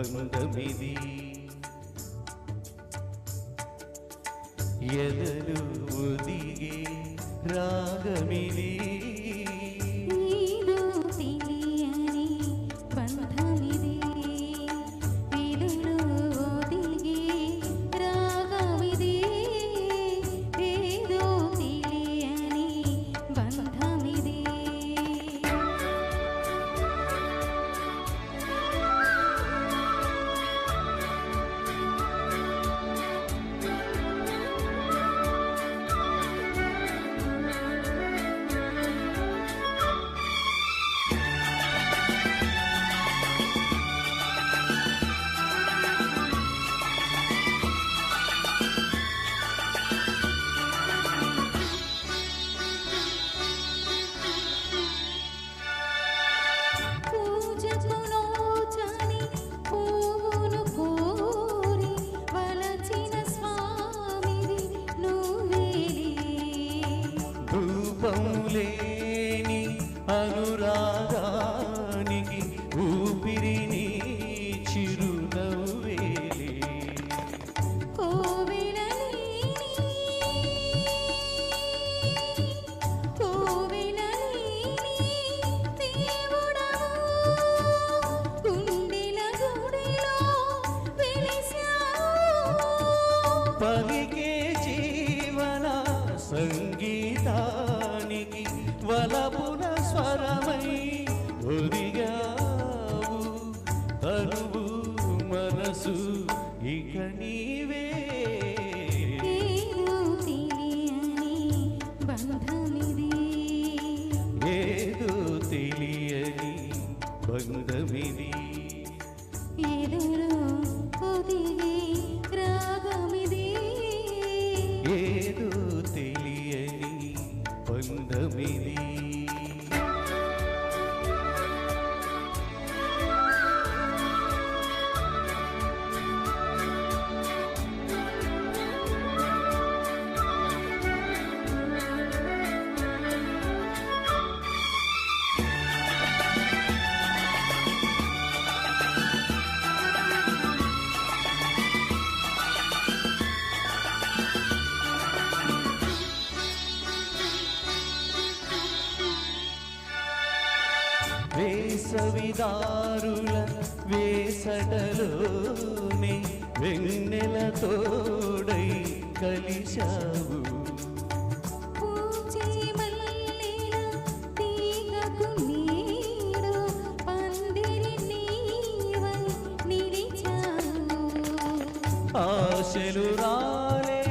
బంధమిది ఎదలు ఒదిగే రాగమిది సంగీతానికి వలపున స్వరమై ఒదిగావు. తనువు మనసు ఇక నీవే. ఏదో తెలియని బంధమిది. ఏదో తెలియని బంధమిది. ఎదురు ఒదిగే వేసవిదారుల వేసటలోనే వెన్నెల తోడై కలిశావు. ఆశలు రాలే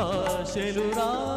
ఆశలు రాలే